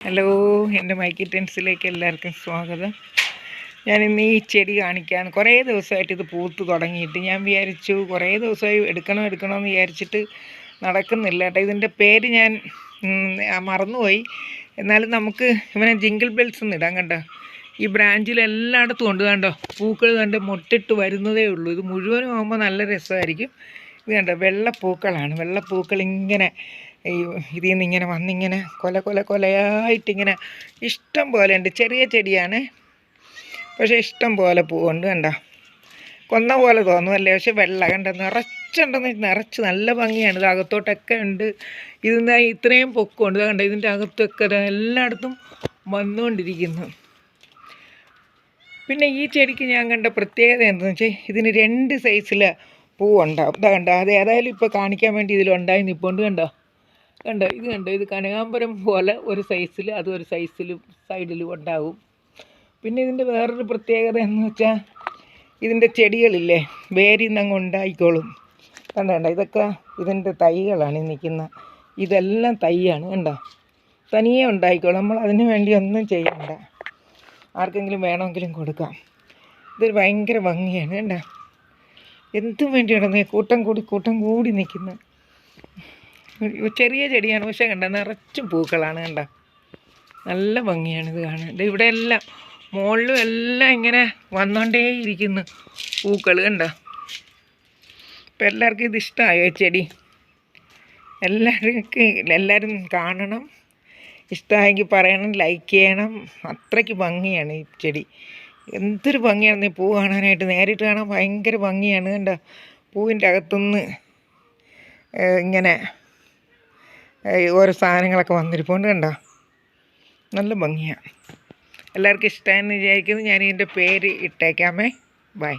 Hello എന്റെ മൈക്കി ടെൻസിലേക്ക് എല്ലാവർക്കും സ്വാഗതം. ഞാനിന്ന് ഈ ചെടി കാണിക്കാൻ കുറേ ദിവസമായിട്ട് ഇത് പൂത്ത് തുടങ്ങിയിട്ട് ഞാൻ വിചാരിച്ചു കുറേ ദിവസമായി എടുക്കണം എടുക്കണമെന്ന് വിചാരിച്ചിട്ട് നടക്കുന്നില്ല കേട്ടോ. ഇതിന്റെ പേര് ഞാൻ മറന്നുപോയി. എന്നാലും നമുക്ക് ഇവനെ ജിങ്കിൾ ബെൽസ് എന്ന് ഇടാം കണ്ടോ. ഈ ബ്രാഞ്ചിൽ എല്ലായിടത്തും ഉണ്ട് കണ്ടോ. പൂക്കൾ കണ്ട് മുട്ടിട്ട് വരുന്നതേ ഉള്ളൂ. ഇത് മുഴുവനും ആകുമ്പോൾ നല്ല രസമായിരിക്കും. ഇത് കണ്ടോ വെള്ളപ്പൂക്കളാണ്. വെള്ളപ്പൂക്കൾ ഇങ്ങനെ ഇതിൽ നിന്ന് ഇങ്ങനെ വന്നിങ്ങനെ കൊല കൊല കൊലയായിട്ടിങ്ങനെ ഇഷ്ടം പോലെ ഉണ്ട്. ചെറിയ ചെടിയാണ്. പക്ഷേ ഇഷ്ടം പോലെ പൂവുണ്ട് കണ്ടോ? കൊന്ന പോലെ തോന്നുമല്ലേ പക്ഷെ വെള്ള കണ്ട? നിറച്ചുണ്ടെന്ന് നിറച്ച് നല്ല ഭംഗിയാണ്. ഇത് അകത്തോട്ടൊക്കെ ഉണ്ട്. ഇതിന്ന് ഇത്രയും പൊക്കമുണ്ട് കണ്ട? ഇതിന്റെ അകത്തൊക്കെ എല്ലായിടത്തും വന്നുകൊണ്ടിരിക്കുന്നു. പിന്നെ ഈ ചെടിക്ക് ഞാൻ കണ്ട പ്രത്യേകത എന്താണെന്ന് വെച്ചാൽ ഇതിന് രണ്ട് സൈസിൽ പൂവുണ്ടാവും ഇതാ കണ്ടോ? അത് ഏതായാലും ഇപ്പോൾ കാണിക്കാൻ വേണ്ടി ഇതിലുണ്ടായി നിൽപ്പുണ്ട് കണ്ടോ? കണ്ടോ? ഇത് കണ്ടോ? ഇത് കനകാമ്പരം പോലെ ഒരു സൈസിൽ അത് ഒരു സൈസിൽ സൈഡിലും ഉണ്ടാവും. പിന്നെ ഇതിന്റെ വേറൊരു പ്രത്യേകത എന്ന് വെച്ചാൽ ഇതിന്റെ ചെടികളില്ലേ വേരിൽ നിന്ന് അങ്ങ് ഉണ്ടായിക്കോളും. കണ്ട കണ്ട? ഇതൊക്കെ ഇതിന്റെ തൈകളാണ് നിൽക്കുന്ന. ഇതെല്ലാം തൈയാണ് കണ്ടോ? തനിയെ ഉണ്ടായിക്കോളും. നമ്മൾ അതിന് വേണ്ടി ഒന്നും ചെയ്യണ്ട. ആർക്കെങ്കിലും വേണമെങ്കിലും കൊടുക്കാം. ഇതൊരു ഭയങ്കര ഭംഗിയാണ് കണ്ട? എന്തും വേണ്ടിയാണ് കൂട്ടം കൂടി കൂട്ടം കൂടി നിൽക്കുന്ന ചെറിയ ചെടിയാണ്. പക്ഷെ കണ്ട നിറച്ചും പൂക്കളാണ് കണ്ട. നല്ല ഭംഗിയാണ് ഇത് കാണാൻ. ഇവിടെ എല്ലാം മുകളിലും എല്ലാം ഇങ്ങനെ വന്നുകൊണ്ടേ ഇരിക്കുന്നു പൂക്കൾ കണ്ട. ഇപ്പം എല്ലാവർക്കും ഇത് ഇഷ്ടമായോ ചെടി? എല്ലാവർക്കും എല്ലാവരും കാണണം. ഇഷ്ടമായെങ്കിൽ പറയണം ലൈക്ക് ചെയ്യണം. അത്രയ്ക്ക് ഭംഗിയാണ് ഈ ചെടി. എന്തൊരു ഭംഗിയാണ് ഈ പൂ കാണാനായിട്ട് നേരിട്ട് കാണാൻ ഭയങ്കര ഭംഗിയാണ് കണ്ട. പൂവിന്റെ അകത്തുനിന്ന് ഇങ്ങനെ ഓരോ സാധനങ്ങളൊക്കെ വന്നിരിപ്പോണ്ട് കണ്ടോ? നല്ല ഭംഗിയാണ് എല്ലാവർക്കും ഇഷ്ടമായെന്ന് വിചാരിക്കുന്നു. ഞാൻ ഇതിന്റെ പേര് ഇട്ടേക്കാമേ. ബൈ.